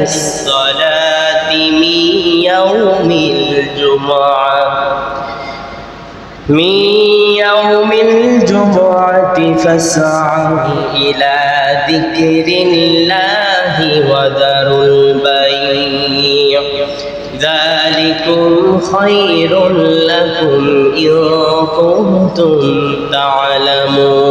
نودي للصلاة من يوم الجمعة. من يوم الجمعة فاسعوا إلى ذكر الله وذروا البيع. ذلكم خير لكم إن كنتم تعلمون.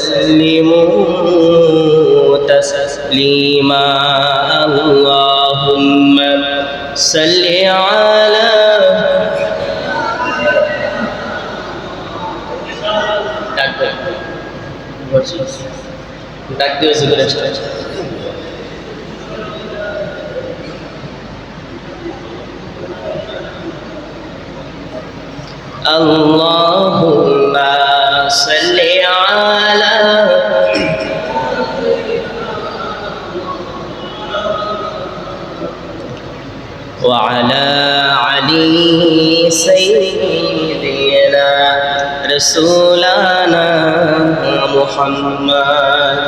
রসুলানা মোহাম্মদ,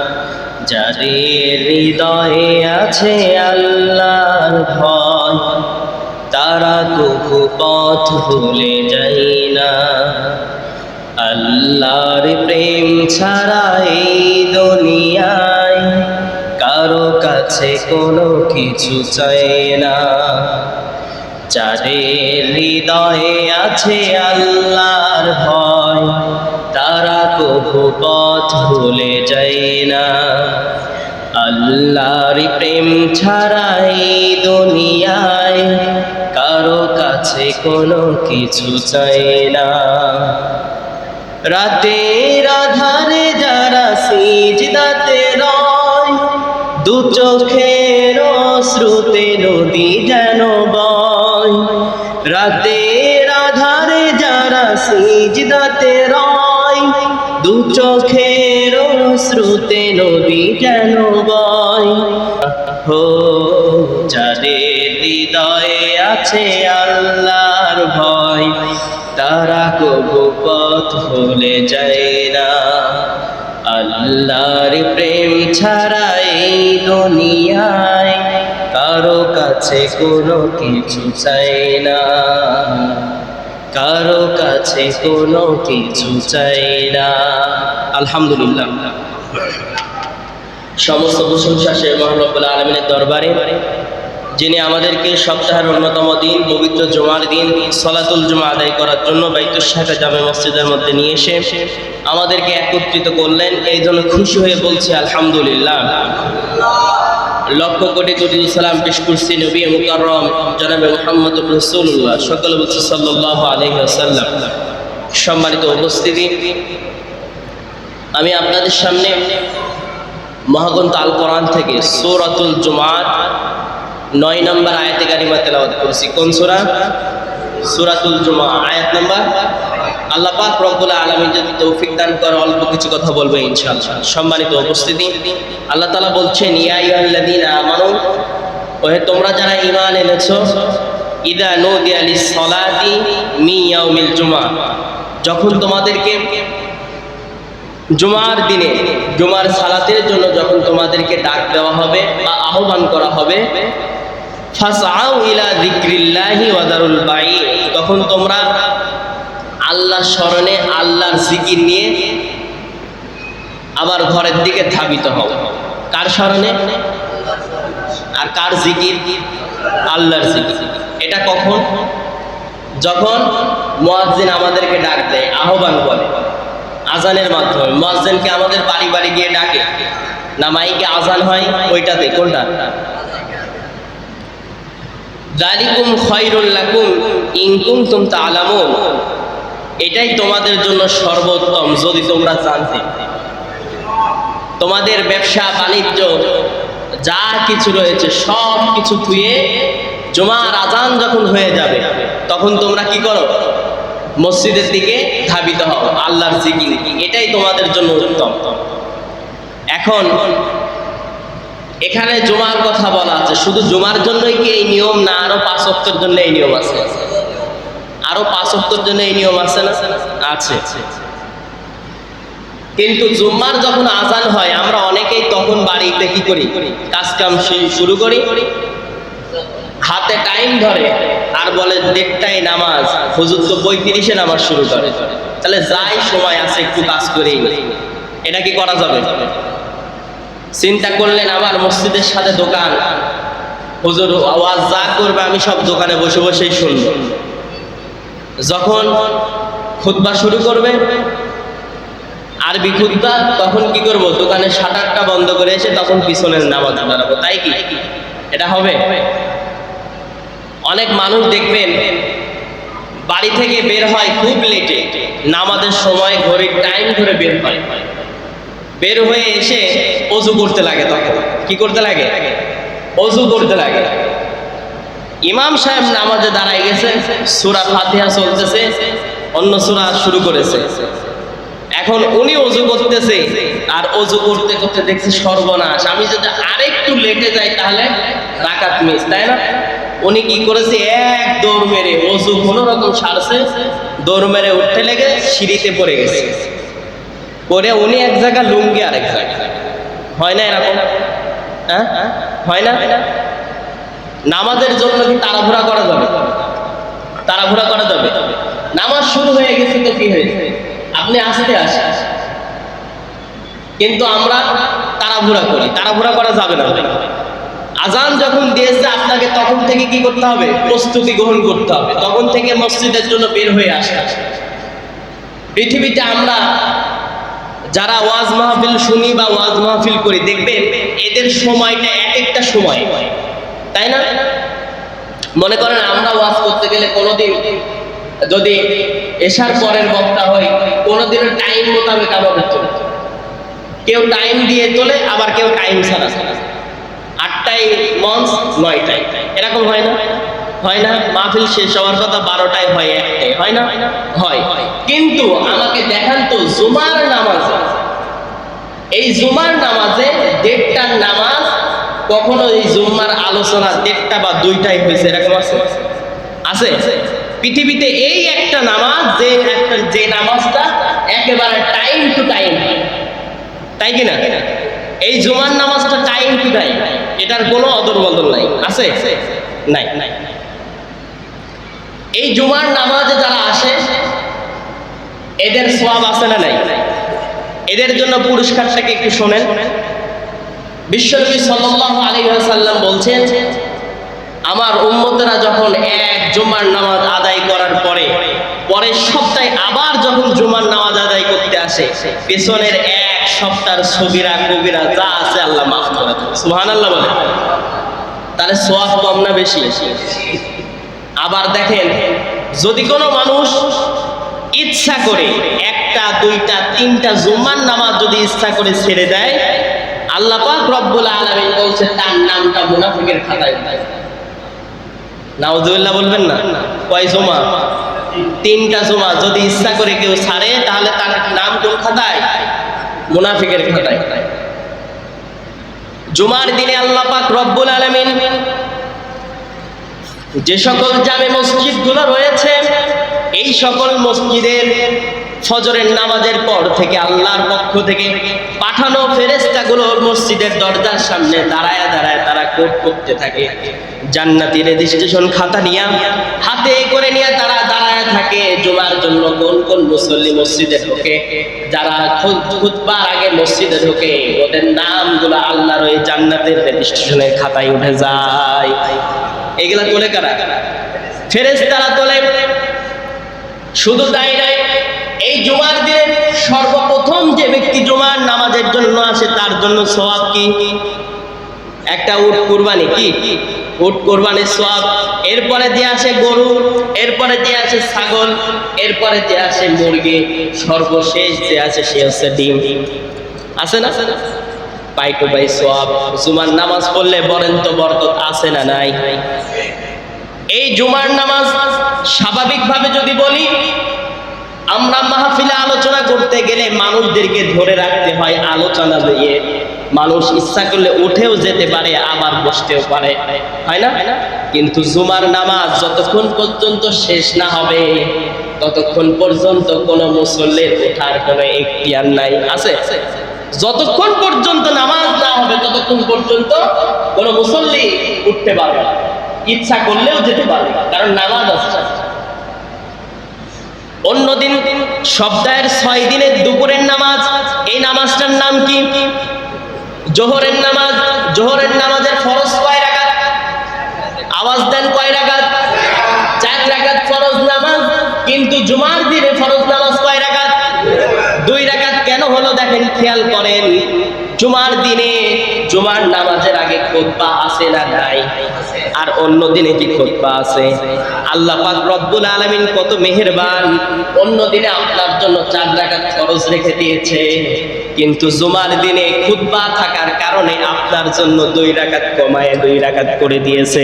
যাদের হৃদয়ে আছে আল্লাহর ভয়, তারা কুকু পথ ভুলে যাই না। আল্লাহর প্রেম ছাড়া এই দুনিয়ায় কারও কাছে কোনো কিছু চাই না। যাদের হৃদয়ে আছে আল্লাহর ভয়, তারা কবু পথ ভুলে যায় না। আল্লাহর প্রেম ছাড়া এই দুনিয়ায় কারও কাছে কোনো কিছু চাই না। রাতের আধারে যারা সিজদাতে রয়, দু চোখের শ্রুতে নদী যেন বয় রাতের আধারে যারা সিজদাতে রয়, দু চোখের শ্রুতে নদী যেন বয়? হো যাদের হৃদয়ে আছে আল্লাহর ভয়, তারা কবু পথ ভুলে যায় না। আল্লাহর প্রেম ছাড়া এই দুনিয়ায় কারও কাছে কোনো কিছু চাই না। কারও কাছে কোনো কিছু চাই না। আলহামদুলিল্লাহ। সমস্ত প্রশংসা সে মহানব্বুল আলমিনের দরবারে, যিনি আমাদেরকে সপ্তাহের অন্যতম দিন, পবিত্র জমার দিন, সলাতুল জমা আদায় করার জন্য বাইতুসাকা জামে মসজিদের মধ্যে নিয়ে এসে আমাদেরকে একত্রিত করলেন। এই জন্য খুশি হয়ে বলছি, আলহামদুলিল্লাহ। লক্ষ কোটি কোটি সালাম পেশ করছি নবী মুকাররম জনাবে মোহাম্মদ রসুল্লাহ সকলে বলছি সাল্লাহ আলহি সম্মানিত উপস্থিতি, আমি আপনাদের সামনে মহাগ্রন্থ আল কোরআন থেকে সৌরাতুল জুমাত নয় নম্বর আয়াতে কারিমা তেলাওয়াত করেছি। কোন সূরা? সূরাতুল জুমা আয়াত নাম্বার আল্লাহ পাক রব্বুল আলামিন যদি তৌফিক দান করে, অল্প কিছু কথা বলব ইনশাআল্লাহ। সম্মানিত উপস্থিতি, আল্লাহ তাআলা বলছেন, ইয়া আইয়ুহাল্লাযীনা আমানু, ওহে তোমরা যারা ঈমান এনেছো, ইদা নুদিয়া লিস-সালাতি মি ইয়াউমিল জুমা যখন তোমাদেরকে জুমার দিনে, জুমার সালাতের জন্য যখন তোমাদেরকে ডাক দেওয়া হবে বা আহ্বান করা হবে, ফাসআউ ইলা যিকরিল্লাহি ওয়া দারুল বাই তখন তোমরা আল্লাহর স্মরণে আল্লাহর জিকির নিয়ে আবার ঘরের দিকে ধাবিত হও। কার স্মরণে? আর কার জিকির? আল্লাহর জিকির। এটা কখন? যখন মুয়াজ্জিন আমাদেরকে ডাক দেয়, আহ্বান করে, আজানের মাধ্যমে। মুয়াজ্জিনকে আমাদের বাড়ি বাড়ি গিয়ে ডাকে, না মাইকে আজান হয়? ওইটাতে, কোনটা? দালিকুম খয়রুল লাকুম, ইন কুনতুম তা'লামুন এটাই তোমাদের জন্য সর্বোত্তম যদি তোমরা জানতে। তোমাদের ব্যবসা, বাণিজ্য যা কিছু রয়েছে, সব কিছু থুয়ে জমার আজান যখন হয়ে যাবে, তখন তোমরা কি করো? মসজিদের দিকে ধাবিত হও, আল্লাহর জিকির। এটাই তোমাদের জন্য উত্তম। এখন, এখানে জুমার কথা বলা আছে। শুধু জুমার জন্যই কি এই নিয়ম না, আরও পাঁচ অক্টের জন্য এই নিয়ম আছে? আরও পাঁচ অক্টের জন্য এই নিয়ম আছে না? আছে। কিন্তু জুম্মার যখন আজান হয়, আমরা অনেকেই তখন বাড়িতে কি করি? কাজ কাম শুরু করি। হাতে টাইম ধরে আর বলে দেড়টাই নামাজ, হুজুর তো পঁয়ত্রিশে নামাজ শুরু করে। তাহলে যাই সময় আছে, একটু কাজ নিই। এটা কি করা যাবে? চিন্তা করলেন আমার মসজিদের সাথে দোকান। হুজুর আওয়াজ যা করবে আমি সব দোকানে বসে বসেই শুনব। যখন খুতবা শুরু করবে, আরবি খুতবা, তখন কি করব? দোকানের শাটারটা বন্ধ করে এসে তখন পিছনের নামাজ দাঁড়াবো, তাই কি? এটা হবে? অনেক মানুষ দেখবেন, বাড়ি থেকে বের হয় খুব লেটে নামাজের সময় ঘড়ির টাইম ধরে বের হয়। বের হয়ে এসে অজু করতে লাগে তখন। কি করতে লাগে? অজু করতে লাগে। ইমাম সাহেব নামাজে দাঁড়ায় গেছে, সূরা ফাতিহা চলতেছে, অন্য সূরা শুরু করেছে। এখন উনি অজু করতেছে, আর অজু করতে করতে দেখছে সর্বনাশ। আমি যদি আরেকটু লেটে যাই তাহলে রাকাত মিস, তাই না? উনি কি করেছে? এক দৌড় মেরে অজু কোনো রকম সারছে, দৌড় মেরে উঠতে লেগে সিঁড়িতে পড়ে গেছে। পরে উনি এক জায়গা লুঙ্গি আরেক জায়গা হয় না এরকম? হ্যাঁ? হয় না? নামাজের জন্য কি তাড়াহুড়া করা যাবে? তাড়াহুড়া করা যাবে। নামাজ শুরু হয়ে গেছে তো কি হয়েছে? আপনি আসতে আসে কিন্তু আমরা তাড়াহুড়া করি। তাড়াহুড়া করা যাবে না। আজান যখন দিয়েছে আপনাকে তখন থেকে কি করতে হবে? প্রস্তুতি গ্রহণ করতে হবে। তখন থেকে মসজিদের জন্য বের হয়ে আসা পৃথিবীতে আমরা যারা ওয়াজ মাহফিল শুনি বা ওয়াজ মাহফিল করি, দেখবেন এদের সময়টা এক একটা সময়। তাই না? মনে করেন আমরা ওয়াজ করতে গেলে কোনোদিন যদি এসার পরের বক্তা হয় কোনোদিনও টাইম মোতাবেক আমাদের চলে কেউ টাইম দিয়ে তোলে আবার কেউ টাইম ছাড়া ছাড়া আটটায় মঞ্চ, নয়টায়। এরকম হয় না? হয় না? মাহফিল শেষ হওয়ার কথা বারোটায় হয় একটাই হয় না? হয়। কিন্তু আমাকে দেখান তো জুমার নামাজ। এই জুমার নামাজে দেড়টার নামাজ কখনো এই জুম্মার আলোচনা দেড়টা বা দুইটাই হয়েছে এরকম আছে? আছে? পৃথিবীতে এই একটা নামাজ, যে একটা, যে নামাজটা একেবারে টাইম টু টাইম তাই কি না? এই জুমার নামাজটা টাইম টু টাইম এটার কোনো অদল বদল নাই। আছে? নাই। নাই এই জুমার নামাজে যারা আসে, এদের সব আছে না নাই? এদের জন্য পুরস্কারটাকে একটু শোনেন। বিশ্বনবী সাল্লাল্লাহু আলাইহি ওয়াসাল্লাম বলছেন, আমার উম্মতেরা যখন এক জুমার নামাজ আদায় করার পরে, পরের সপ্তাহে আবার যখন জুমার নামাজ আদায় করতে আসে, পেছনের এক সপ্তাহের ছবিরা, কবিরা যা আছে আল্লাহ মাফ করে দেবে সুবহানাল্লাহ বলে তাহলে সোয়াব কম না বেশি? আবার দেখেন, যদি কোনো মানুষ ইচ্ছা করে একটা, দুইটা, তিনটা জুমার নামাজ যদি ইচ্ছা করে ছেড়ে দেয় আল্লাহ পাক রব্বুল আলামিন বলছে তার নামটা মুনাফিকের খাতায় নাউজুবিল্লাহ বলবেন না? কয় জমা? তিনটা জমা। যদি ইচ্ছা করে কেউ ছাড়ে, তাহলে তার নাম কোন খাতায়? মুনাফিকের খাতায়। জুমার দিনে আল্লাহ পাক রব্বুল আলামিন যে সকল জামে মসজিদগুলো রয়েছে, এই সকল মসজিদের ফজরের নামাজের পর থেকে আল্লাহর পক্ষ থেকে পাঠানো ফেরেস্তাগুলো মসজিদের দরজার সামনে দাঁড়ায় দাঁড়ায় তারা কোট করতে থাকে। জান্নাতি রেজিস্ট্রেশন খাতা নিয়ে, হাতে করে নিয়ে তারা দাঁড়ায় থাকে জুমার জন্য কোন কোন মুসল্লি মসজিদে ঢোকে। যারা খুদ- খুতবার আগে মসজিদে ঢোকে, ওদের নামগুলো আল্লাহর ওই জান্নাতের রেজিস্ট্রেশনের খাতায় উঠে যায়। এগুলা তোলে কারা? ফেরেস্তারা তোলে। শুধু তাই নয় এই জুমার দিনে সর্বপ্রথম যে ব্যক্তি জুমার নামাজের জন্য আসে, তার জন্য সওয়াব কি? একটা উট কুরবানি কি? উট কোরবানির সওয়াব। এরপরে দিয়ে আসে গরু, এরপরে দিয়ে আসে ছাগল, এরপরে দিয়ে আসে মুরগি। সর্বশেষ যে আছে, সে হচ্ছে ডিম। আছে না? পাই টু পাই সওয়াব। জুমার নামাজ পড়লে বলেন তো বরকত আছে না নাই? এই জুমার নামাজ স্বাভাবিকভাবে যদি বলি আমরা মাহফিলে আলোচনা করতে গেলে মানুষদেরকে ধরে রাখতে হয় আলোচনা দিয়ে। মানুষ ইচ্ছা করলে উঠেও যেতে পারে, আবার বসতেও পারে। হয় না? কিন্তু জুমার নামাজ যতক্ষণ পর্যন্ত শেষ না হবে, ততক্ষণ পর্যন্ত কোনো মুসল্লির ওঠার কোনো এখতিয়ার নাই। আছে? যতক্ষণ পর্যন্ত নামাজ না হবে, ততক্ষণ পর্যন্ত কোনো মুসল্লি উঠতে পারবে। ইচ্ছা করলেও যেতে পারবে কারণ নামাজ আছে। অন্যদিন সপ্তাহের ছয় দিনের দুপুরের নামাজ, এই নামাজটার নাম কি? জোহরের নামাজ, জোহরের নামাজের ফরজ কয় রাকাত? আওয়াজ দেন কয় রাকাত? চার রাকাত ফরজ নামাজ, কিন্তু জুমার দিনে ফরজ নামাজ কয় রাকাত? দুই রাকাত কেন হলো দেখেন, খেয়াল করেন। জুমার দিনে জুমার নামাজের আগে খুতবা আছে না নাই? আর অন্য দিনে কি খুতবা আছে? আল্লাহ পাক রব্বুল আলামিন কত মেহেরবান। অন্য দিনে আপনার জন্য চার রাকাত খরচ রেখে দিয়েছে। কিন্তু জুমার দিনে খুতবা থাকার কারণে আপনার জন্য দুই রাকাত কমায় দুই রাকাত করে দিয়েছে।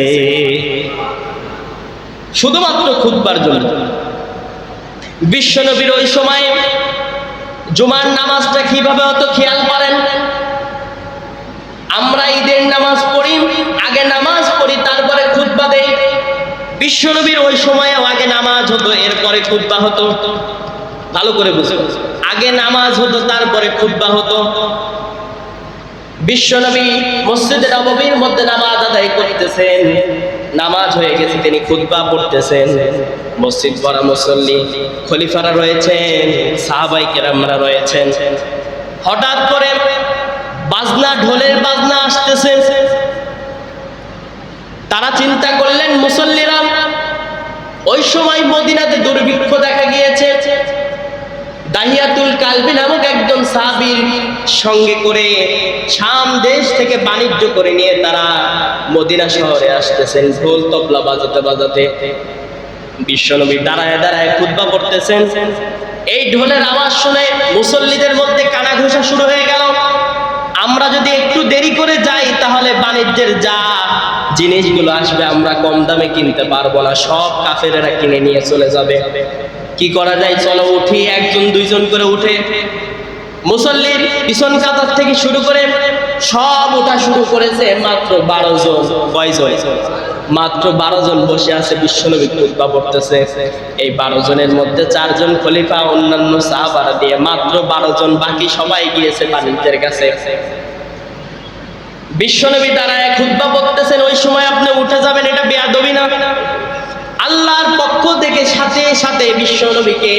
শুধুমাত্র খুতবার জন্য। বিশ্বনবীর ওই সময়ে জুমার নামাজটা কীভাবে অত খেয়াল করেন? আমরা ঈদের নামাজ পড়ি, আগে নামাজ পড়ি তারপরে খুতবা দেই বিশ্বনবীর ওই সময়ে আগে নামাজ হতো, এরপরে খুতবা হতো। ভালো করে বুঝে আগে নামাজ হতো, তারপরে খুতবা হতো। বিশ্বনবী মসজিদের নববীর মধ্যে নামাজ আদায় করতেছেন। নামাজ হয়ে গেছে, তিনি খুতবা পড়তেছেন। মসজিদ পড়া মুসল্লি, খলিফারা রয়েছেন, সাহাবাই কেরামরা রয়েছেন। হঠাৎ করে বাজনা, ঢোলের বাজনা আসতেছে। তারা চিন্তা করলেন, মুসল্লিরা, ওই সময় মদিনাতে দুর্ভিক্ষ দেখা গিয়েছে। দাহিয়াতুল কালবি নামক একজন সাহাবীর সঙ্গে করে শাম দেশ থেকে বাণিজ্য করে নিয়ে তারা মদিনা শহরে আসতেছেন। ঢোল, তবলা বাজাতে বাজাতে বিশ্বনবী দাঁড়ায় দাঁড়ায় খুতবা পড়তেছেন। এই ঢোলের আওয়াজ শুনে মুসল্লিদের মধ্যে কানা ঘোষা শুরু হয়ে গেল। আমরা যদি একটু দেরি করে যাই, তাহলে বাণিজ্যের যা জিনিসগুলো আসবে, আমরা কম দামে কিনতে পারব না। সব কাফেরেরা কিনে নিয়ে চলে যাবে। কি করা যায়? চলো উঠি, একজন, দুইজন করে উঠে। মুসল্লির পিছন কাতার থেকে শুরু করে সব ওঠা শুরু করেছে মাত্র বারো জন। কয়জন মাত্র বারো জন বসে আছে, বিশ্বনবী খুতবা পড়তেছে। এই বারো জনের মধ্যে চারজন খলিফা, অন্যান্য সাহাবারা দিয়ে মাত্র বারো জন, বাকি সবাই গিয়েছে বাণিজ্যের কাছে। বিশ্বনবী দাঁড়ায় খুতবা পড়তেছেন, ওই সময় আপনি উঠে যাবেন, এটা বেয়াদবি না। আল্লাহর পক্ষ থেকে সাথে সাথে বিশ্বনবীকে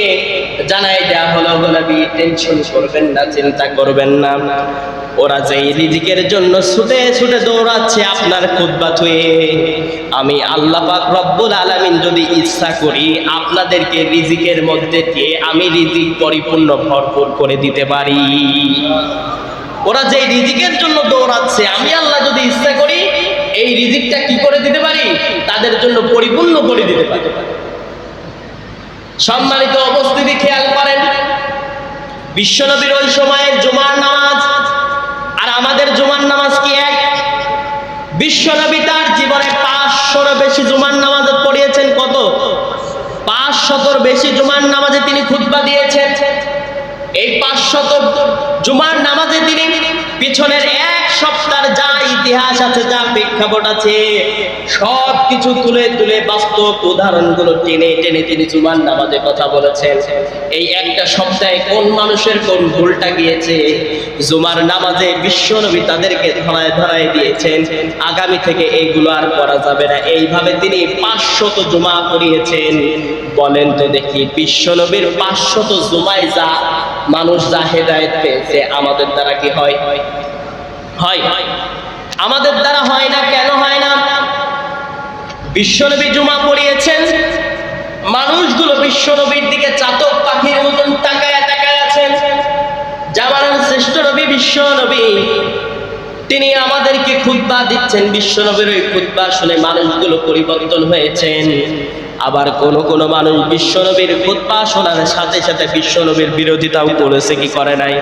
জানাই দেয়া হলো, গোলাপি টেনশন করবেন না, চিন্তা করবেন না। ওরা যে রিজিকের জন্য ছুটে ছুটে দৌড়াচ্ছে আপনার খুতবা থুয়ে। আমি আল্লাহ পাক রব্বুল আলামিন যদি ইচ্ছা করি, আপনাদেরকে রিজিকের মধ্যে দিয়ে আমি রিজিক পরিপূর্ণ ভরপুর করে দিতে পারি। ওরা যে রিজিকের জন্য দৌড়াচ্ছে, আমি আল্লাহ যদি ইচ্ছা করি, এই রিজিকটা কি করে দিতে পারি? তাদের জন্য পরিপূর্ণ করে দিতে পারি। সম্মানিত অবস্থিতি খেয়াল করেন, বিশ্বনবীর ওই সময়ের জুমার নামাজ, আর আমাদের জুমার নামাজ কি এক? বিশ্বনবী তার জীবনে পাঁচশোর বেশি জুমার নামাজ পড়িয়েছেন, কত? পাঁচশতর বেশি জুমার নামাজে তিনি খুতবা দিয়েছেন। এই পাঁচশত জুমার নামাজে তিনি পিছনের এক সপ্তাহ যা ইতিহাস আছে, যা প্রেক্ষাপট আছে সব কিছু তুলে তুলে বাস্তব উদাহরণগুলো টেনে টেনে তিনি জুমার নামাজে কথা বলেছেন। এই একটা সপ্তাহে কোন মানুষের কোন ভুলটা গিয়েছে? জুমার নামাজে তাদেরকে ধরায় ধরায় দিয়েছেন। আগামী থেকে এইগুলো আর করা যাবে না। এইভাবে তিনি পাঁচশত জুমা পড়িয়েছেন। বলেন তো দেখি পাঁচশত জুমায় যা মানুষ যা হেদায়েত পেয়েছে, আমাদের দ্বারা কি হয়? হয়। আমাদের দ্বারা হয় না, কেন হয় না? বিশ্বনবী জুমা পড়িয়েছেন। মানুষগুলো বিশ্বনবীর দিকে চাতক পাখির মতন তাকায় তাকায় আছেন। জামানের শ্রেষ্ঠ নবী বিশ্ব নবী তিনি আমাদেরকে খুতবা দিচ্ছেন। বিশ্ব নবীর ওই খুতবা শুনে মানুষগুলো পরিবর্তন হয়েছেন। আবার কোন কোন মানুষ বিশ্ব নবীর খুতবা শোনার সাথে সাথে বিশ্ব নবীর বিরোধিতাও করেছে, কি করে নাই?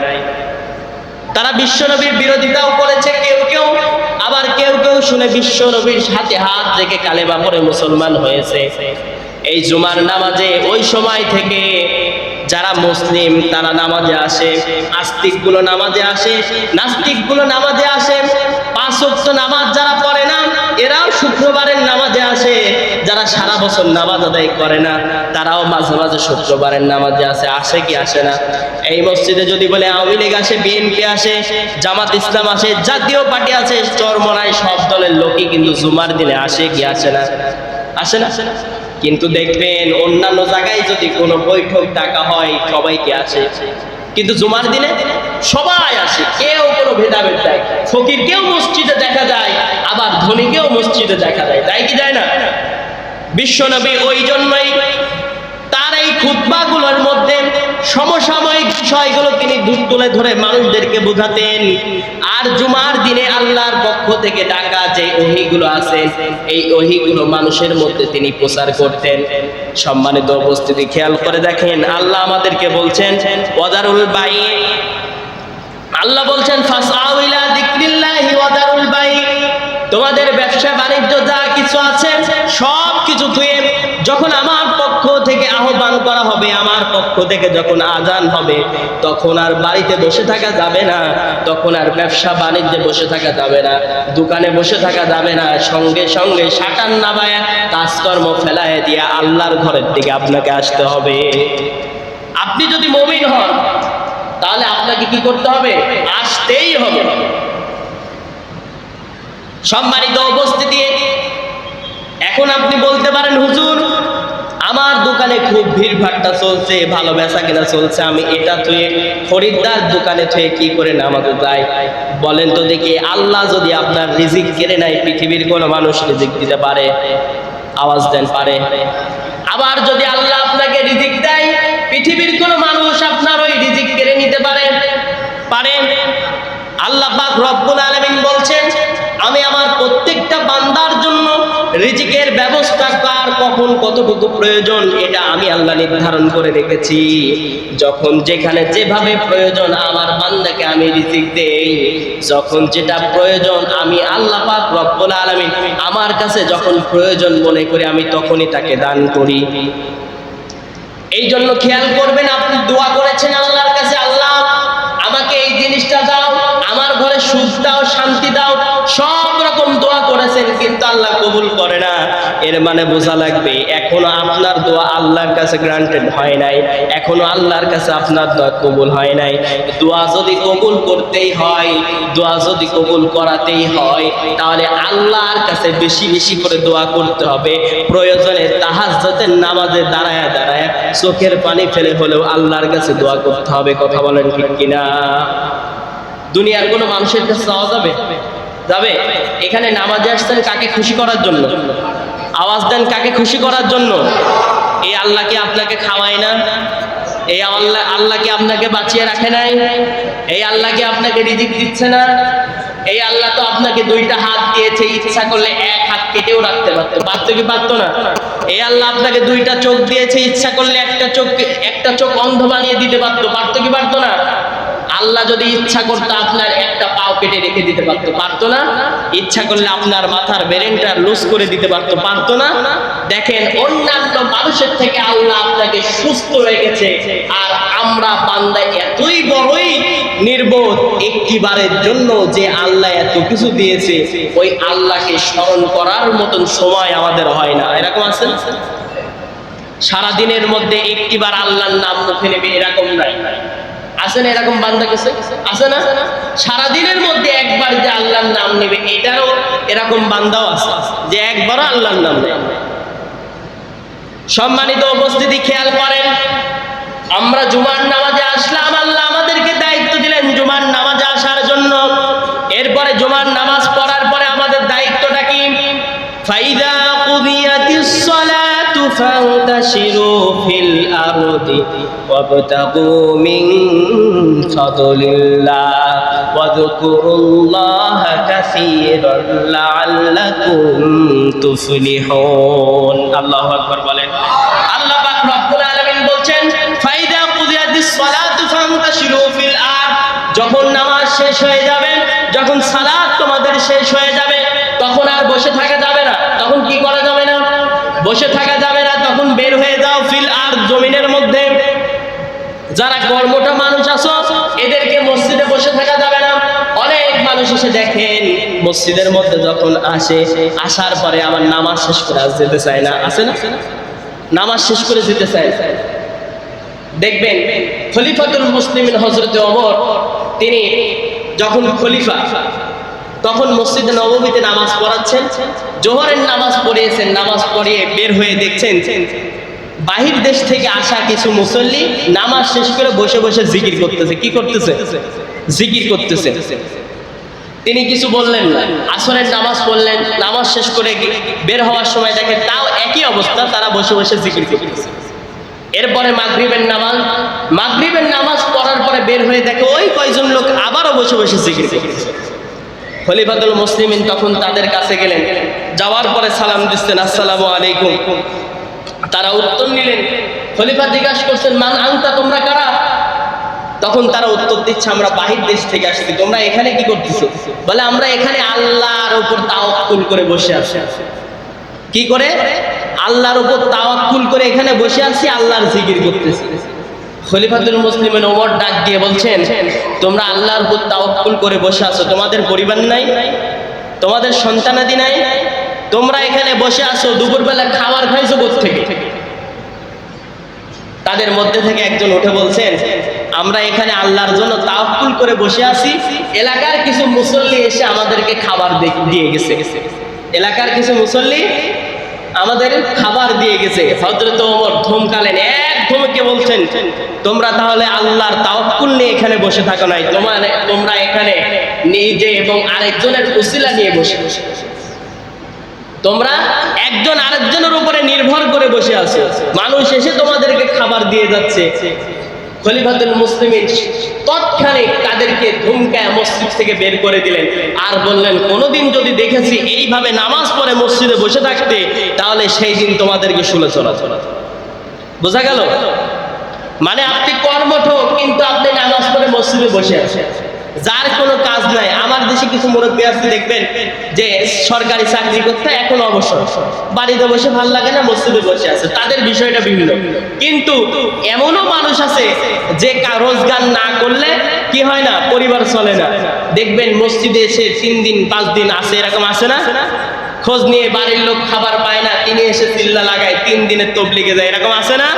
তারা বিশ্ব নবীর বিরোধিতাও করেছে, কেউ কেউ, আবার কেউ কেউ শুনে বিশ্ব নবীর সাথে হাত রেখে কালেমা পরে মুসলমান হয়েছে। এই জুমার নামাজে ওই সময় থেকে যারা মুসলিম, তারা নামাজে আসে, আস্তিকগুলো নামাজে আসে, নাস্তিকগুলো নামাজে আসে, পাঁচ নামাজ যারা পড়ে না, এরাও শুক্রবারের নামাজে আসে। যারা সারা বছর নামাজ আদায় করে না, তারাও মাঝে মাঝে শুক্রবারের নামাজে আসে আসে কি আসে না? এই মসজিদে যদি বলে আওয়ামী লীগ আসে, বিএনপি আসে, জামাত ইসলাম আসে, জাতীয় পার্টি আছে চরমনায় সব দলের লোকই কিন্তু জুমার দিনে আসে কি আসে না? আসে না? কিন্তু দেখবেন অন্যান্য জায়গায় যদি কোনো বৈঠক ডাকা হয় সবাইকে আসে? কিন্তু জুমার দিনে সবাই আসে, কেউ কোনো ভেদাভেদ দেয়। ফকির কেউ মসজিদে দেখা যায়, আবার ধনীকেও মসজিদে দেখা যায়, তাই কি যায় না? বিশ্বনবী ওই জন্যই তার এই খুতবাগুলোর মধ্যে সমসাময়িক বিষয়গুলো তিনি দূর তুলে ধরে মানুষদেরকে বোঝাতেন। আর জুমার দিনে আল্লাহর পক্ষ থেকে ডাকা যে ওহিগুলো আছে, এই ওহিগুলো মানুষের মধ্যে তিনি প্রচার করতেন। সম্মানিত উপস্থিতি, খেয়াল করে দেখেন, আল্লাহ আমাদেরকে বলছেন, ওয়াদারুল বাই আল্লাহ বলছেন ফাসাউ ইলা যিকরিল্লাহি ওয়াদারুল বাই তোমাদের ব্যবসা বাণিজ্য যা কিছু আছে? সব কিছু ধুয়ে যখন আমার পক্ষ থেকে আহ্বান করা হবে, আমার পক্ষ থেকে যখন আজান হবে, তখন আর বাড়িতে বসে থাকা যাবে না, তখন আর ব্যবসা বাণিজ্যে বসে থাকা যাবে না, দোকানে বসে থাকা যাবে না, সঙ্গে সঙ্গে সাটান নামায় কাজকর্ম ফেলায় দিয়া আল্লাহর ঘরের দিকে আপনাকে আসতে হবে। আপনি যদি মমিন হন, তাহলে আপনাকে কি করতে হবে? আসতেই হবে। সম্মানিত উপস্থিতি এখন আপনি বলতে পারেন, হুজুর, আমার দোকানে খুব ভিড় ভাট্টা চলছে, ভালো বেচা কেনা চলছে, আমি এটা থুয়ে খরিদ্দার দোকানে থুয়ে কি করে নামাজে যাই? বলেন তো দেখি, আল্লাহ যদি আপনার রিজিক কেড়ে নেয়, পৃথিবীর কোনো মানুষ রিজিক দিতে পারে? আওয়াজ দেন, পারে। আবার যদি আল্লাহ আপনাকে রিজিক দেয়, পৃথিবীর কোনো মানুষ আপনার ওই রিজিক কেড়ে নিতে পারে? পারে। আল্লাহ পাক রব্বুল আলামিন বলছেন, আমি আমার প্রত্যেকটা জন্য রিজিকের ব্যবস্থা কার কখন কতটুকু প্রয়োজন, এটা আমি আল্লাহ নির্ধারণ করে রেখেছি। যখন যেখানে যেভাবে প্রয়োজন, আমার বান্দাকে আমি রিজিক দেই। যখন যেটা প্রয়োজন, আমি আল্লাহ পাক রব্বুল আলামিন আমার কাছে যখন প্রয়োজন মনে করি, আমি তখনই তাকে দান করি। এই জন্য খেয়াল করবেন, আপনি দোয়া করেছেন আল্লাহর কাছে, আল্লাহ, আমাকে এই জিনিসটা দাও, আমার ঘরে সুখ দাও, শান্তি দাও সব রকম দোয়া করেছেন, কিন্তু আল্লাহ কবুল করে না। এর মানে বোঝা লাগবে, এখনও আপনার দোয়া আল্লাহর কাছে গ্রান্টেড হয় নাই, এখনও আল্লাহর কাছে আপনার দোয়া কবুল হয় নাই। দোয়া যদি কবুল করতেই হয়, দোয়া যদি কবুল করাতেই হয়, তাহলে আল্লাহর কাছে বেশি বেশি করে দোয়া করতে হবে। প্রয়োজনে তাহাজ্জুদের নামাজে দাঁড়ায় দাঁড়ায় চোখের পানি ফেলে হলেও আল্লাহর কাছে দোয়া করতে হবে, কথা বলেন ঠিক কিনা? দুনিয়ার কোনো মানুষের কাছে যাওয়া যাবে? যাবে এখানে নামাজে আসছেন কাকে খুশি করার জন্য? আওয়াজ দেন কাকে খুশি করার জন্য? এই আল্লাহ কি আপনাকে খাওয়ায় না? এই আল্লাহ আল্লাহ কি আপনাকে বাঁচিয়ে রাখে নাই? এই আল্লাহ কি আপনাকে রিজিক দিচ্ছে না? এই আল্লাহ তো আপনাকে দুইটা হাত দিয়েছে, ইচ্ছা করলে এক হাত কেটেও রাখতে পারতো। পারতো কি পারতো না? এই আল্লাহ আপনাকে দুইটা চোখ দিয়েছে, ইচ্ছা করলে একটা চোখ একটা চোখ অন্ধ বানিয়ে দিতে পারতো। পারতো কি পারতো না? আল্লাহ যদি ইচ্ছা করতো আপনার কেটে রেখে দিতে পারতো পারতো না? ইচ্ছা করলে আপনার মাথার ব্রেনটা লুজ করে দিতে পারতো পারতো না? দেখেন, অন্যান্য মানুষের থেকে আল্লাহ আপনাকে সুস্থ রেখেছে, আর আমরা বান্দা এতই বড়ই নির্বোধ, একটিবারের জন্য যে আল্লাহ এত কিছু দিয়েছে, ওই আল্লাহকে স্মরণ করার মতন সময় আমাদের হয় না। এরকম আছে? না? সারা দিনের মধ্যে একটিবার আল্লাহর নাম মুখে নেবে, এরকম নাই। আছে না এরকম বান্দা কিছু আছে না? সারা দিনের মধ্যে একবার যে আল্লাহর নাম নেবে, এটারও এরকম বান্দাও আছে যে একবারও আল্লাহর নাম নেবে সম্মানিত উপস্থিতি, খেয়াল করেন, আমরা জুমার নামাজে আসলাম, আল্লাহ আমাদেরকে দায়িত্ব দিলেন জুমার নামাজে আসার জন্য। এরপরে জুমার নামাজ পড়ার পরে আমাদের দায়িত্বটা কি? ফাইদা কুদিয়াতিস সালাতু। আকবার বলেন। আল্লাহ পাক রব্বুল আলামিন বলছেন, ফাইদা কুদিয়াতিস সালাতু ফান্তাশিরু ফিল আরদ যখন নামাজ শেষ হয়ে যাবে, যখন সালাত তোমাদের শেষ হয়ে যাবে, তখন আর বসে থাকা যাবে না। তখন কি করা যাবে না? বসে থাকা যারা কর্মটা মানুষ আছো, এদেরকে মসজিদে বসে থাকা যাবে না। অনেক মানুষ এসে দেখেন, মসজিদের মধ্যে যখন আসে, আসার পরে আমার নামাজ শেষ করে আজ যেতে চায় না। আসে না? নামাজ শেষ করে যেতে চায়। দেখবেন, খলিফাতুল মুসলিমিন হজরত ওমর, তিনি যখন খলিফা, তখন মসজিদে নবমীতে নামাজ পড়াচ্ছেন, জোহরের নামাজ পড়িয়েছেন, নামাজ পড়িয়ে বের হয়ে দেখছেন বাহির দেশ থেকে আসা কিছু মুসল্লি নামাজ শেষ করে বসে বসে জিকির করতেছে। কি করতেছে? জিকির করতেছে। তিনি কিছু বললেন না। আসরের নামাজ পড়লেন, নামাজ শেষ করে বের হওয়ার সময় দেখে তাও একই অবস্থা, তারা বসে বসে জিকির করতেছে। এরপরে মাগরিবের নামাজ মাগরিবের নামাজ পড়ার পরে বের হয়ে দেখে ওই কয়জন লোক আবারও বসে বসে জিকির করতেছে। খলিফাতুল মুসলিমিন তখন তাদের কাছে গেলেন। যাওয়ার পরে সালাম দিচ্ছেন, আসসালামু আলাইকুম। তারা উত্তর নিলেন, খলিফা জিজ্ঞাসা করছেন, মান আনতা, তোমরা কারা? তখন তারা উত্তর দিচ্ছে, আমরা বাহির দেশ থেকে আসছি, তোমরা এখানে কি করতেছো? বলে, আমরা এখানে আল্লাহর উপর তাওয়াক্কুল করে বসে আছি। কি করে? আল্লাহর উপর তাওয়াক্কুল করে এখানে বসে আছি, আল্লাহর জিকির করতেছি। খলিফাতুল মুসলিমের ওমর ডাক দিয়ে বলছেন, তোমরা আল্লাহর উপর তাওয়াক্কুল করে বসে আছো, তোমাদের পরিবার নাই, তোমাদের সন্তানাদি নাই তোমরা এখানে বসে আছো, দুপুরবেলা খাবার খাইছো থেকে তাদের মধ্যে থেকে একজন উঠে বলছেন, আমরা এখানে আল্লাহর জন্য তাওয়াক্কুল করে বসে আছি। এলাকার কিছু মুসল্লি এসে আমাদেরকে খাবার দিয়ে গেছে। এলাকার কিছু মুসল্লি আমাদের খাবার দিয়ে গেছে। হজরত ওমর ধমকালেন, এক ধমকে বলছেন, তোমরা তাহলে আল্লাহর তাওয়াক্কুল নিয়ে এখানে বসে থাকো নাই। তোমার তোমরা এখানে নিজে এবং আরেকজনের উসিলা নিয়ে বসে বসে। তোমরা একজন আরেকজনের উপরে নির্ভর করে বসে আছো। মানুষ এসে তোমাদেরকে খাবার দিয়ে যাচ্ছে। খলিফাতুল মুসলিমিন তৎক্ষণিক তাদেরকে ধুমকায় মসজিদ থেকে বের করে দিলেন। আর বললেন, কোনোদিন যদি দেখেছি এইভাবে নামাজ পড়ে মসজিদে বসে থাকতে, তাহলে সেই দিন তোমাদেরকে শুলে চলা চলা। বোঝা গেল? মানে আপনি কর্মঠ, কিন্তু আপনি নামাজ পড়ে মসজিদে বসে আছেন। যার কোনো কাজ নাই। আমার দেশে কিছু মুরব্বী আছে, দেখবেন, যে সরকারি চাকরি করতে এখন অবসর। বাড়িতে বসে ভালো লাগে না, মসজিদে বসে আছে। তাদের বিষয়টা বিভিন্ন কিন্তু এমনও মানুষ আছে আছে যে রোজগার না করলে কি হয় না, পরিবার চলে না। দেখবেন, মসজিদে এসে তিন দিন, পাঁচ দিন আসে এরকম আসে না? খোঁজ নিয়ে বাড়ির লোক খাবার পায় না, তিনি এসে চিল্লা লাগায়, তিন দিনের তবলিগে যায়, এরকম আছে না?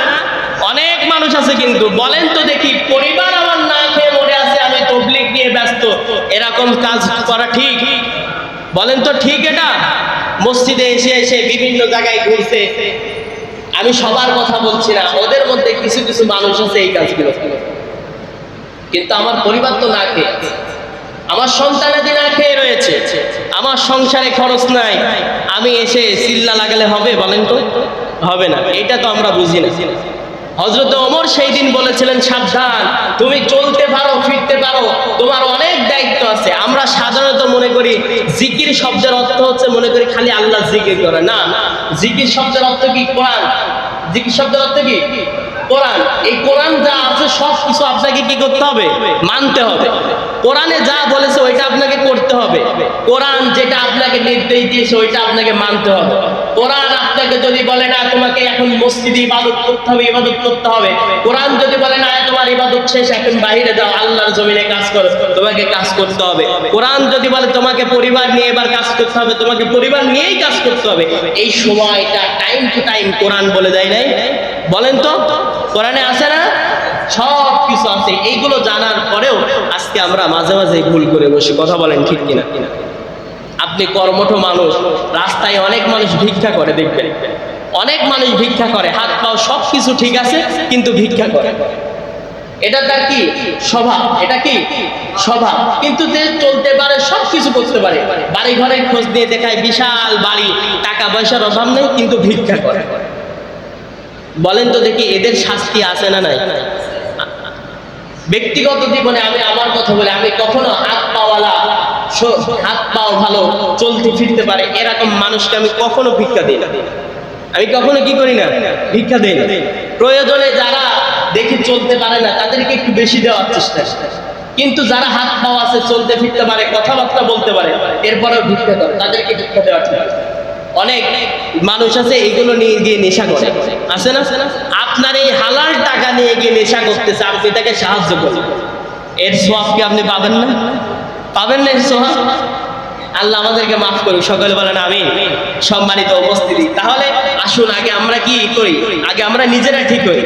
অনেক মানুষ আছে কিন্তু, বলেন তো দেখি, পরিবার নিয়ে ব্যস্ত। এরকম কাজ করা ঠিক? বলেন তো ঠিক এটা? মসজিদে এসে এসে বিভিন্ন জায়গায় ঘুরছে। আমি সবার কথা বলছি না, ওদের মধ্যে কিছু কিছু মানুষ আছে এই কাজগুলো। কিন্তু আমার পরিবার তো না খেয়ে। আমার সন্তানাদি না খেয়ে রয়েছে। আমার সংসারে খরচ নাই। আমি এসে চিল্লা লাগালে হবে বলেন তো? হবে না এটা তো আমরা বুঝি না। হজরত ওমর সেই দিন বলেছিলেন, সাবধান, তুমি চলতে পারো পারো তোমার অনেক দায়িত্ব আছে। আমরা সাধারণত মনে করি জিকির শব্দের অর্থ হচ্ছে মনে করি খালি আল্লাহ জিকির করে। না, জিকির শব্দের অর্থ কি? কোরআন। জিকির শব্দের অর্থ কি? কোরআন। এই কোরআন যা আছে, সব কিছু আপনাকে কি করতে হবে? মানতে হবে। কোরআনে যা বলেছে, ওইটা আপনাকে করতে হবে। কোরআন যেটা আপনাকে নির্দেশ দিয়েছে, ওইটা আপনাকে মানতে হবে। কোরআন আপনাকে যদি বলে, না, তোমাকে এখন মসজিদে ইবাদত করতে হবে, ইবাদত করতে হবে। কোরআন যদি বলে, না তোমার ইবাদত শেষ, এখন বাইরে যাও, আল্লাহর জমিনে কাজ করো, তোমাকে কাজ করতে হবে। কোরআন যদি বলে, তোমাকে পরিবার নিয়ে এবার কাজ করতে হবে, তোমাকে পরিবার নিয়েই কাজ করতে হবে। এই সময়টা টাইম টু টাইম কোরআন বলে দেয় নাই। বলেন তো, কোরআনে আছে না? সব কিছু আছে। এইগুলো জানার পরেও আজকে আমরা মাঝে মাঝে ভুল করে বসে। কথা বলেন ঠিক কিনা কিনা? আপনি কর্মঠ মানুষ, রাস্তায় অনেক মানুষ ভিক্ষা করে দেখবেন। অনেক মানুষ ভিক্ষা করে, হাত পাও সব কিছু ঠিক আছে, কিন্তু ভিক্ষা করে। এটা তার কি? স্বভাব। এটা কি? স্বভাব। কিন্তু যে চলতে পারে, সব কিছু করতে পারে। বাড়ি ঘরে খোঁজ দিয়ে দেখায়, বিশাল বাড়ি, টাকা পয়সার অভাব নেই, কিন্তু ভিক্ষা করে। বলেন তো দেখি, এদের শাস্তি আছে না নাই? ব্যক্তিগত জীবনে আমি আমার কথা বলি, আমি কখনো হাত পাওয়ালা হাত পাও ভালো, চলতে ফিরতে পারে। এরকম মানুষকে আমি কখনো ভিক্ষা দিই না। আমি কখনো কি করি না? ভিক্ষা দিই না। প্রয়োজনে যারা দেখি চলতে পারে না, তাদেরকে একটু বেশি দেওয়ার চেষ্টা কিন্তু যারা হাত পাও আছে, চলতে ফিরতে পারে, কথাবার্তা বলতে পারে, এরপরেও ভিক্ষা করে। তাদেরকে ভিক্ষা দেওয়ার আছে। অনেক মানুষ আছে, এগুলো নিয়ে গিয়ে নেশা করে। আছে না? আপনার এই হালাল টাকা নিয়ে গিয়ে নেশা করতেছে, আপনি তাকে সাহায্য করুন। এর সোয়াব কি আপনি পাবেন না? পাবেন না সোয়াব আল্লাহ আমাদেরকে মাফ করুক, সকলে বলেন আমি সম্মানিত উপস্থিতি। তাহলে আসুন, আগে আমরা কি করি? আগে আমরা নিজেরা ঠিক করি।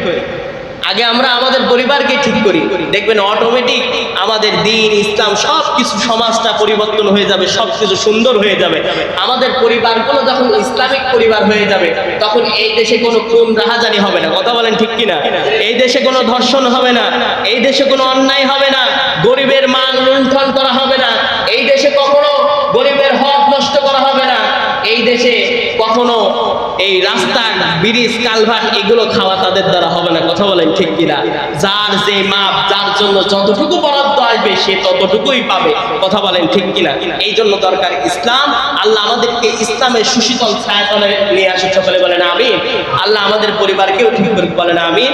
আগে আমরা আমাদের পরিবারকে ঠিক করি। দেখবেন অটোমেটিক আমাদের দিন, ইসলাম সব কিছু সমাজটা পরিবর্তন হয়ে যাবে সব কিছু সুন্দর হয়ে যাবে। আমাদের পরিবারগুলো যখন ইসলামিক পরিবার হয়ে যাবে, তখন এই দেশে কোনো কোন রাহাজানি হবে না। কথা বলেন ঠিক কিনা? এই দেশে কোনো ধর্ষণ হবে না। এই দেশে কোনো অন্যায় হবে না। গরিবের মান লুণ্ঠন করা হবে না। এই দেশে কখনো গরিবের হক নষ্ট করা হবে না। এই দেশে কখনো এই রাস্তা ব্রিজ, কালভার্ট এগুলো খাওয়া তাদের দ্বারা হবে না। কথা বলেন ঠিক কিনা? যার যে মাপ, যার জন্য যতটুকু বরাদ্দ আসবে, সে ততটুকুই পাবে। কথা বলেন ঠিক কিনা? এই জন্য দরকার ইসলাম। আল্লাহ আমাদেরকে ইসলামের সুশীতল ছায়াতলে নিয়ে আসে সকলে বলেন আমি আল্লাহ আমাদের পরিবারকেও ঠিক করে বলেন আমি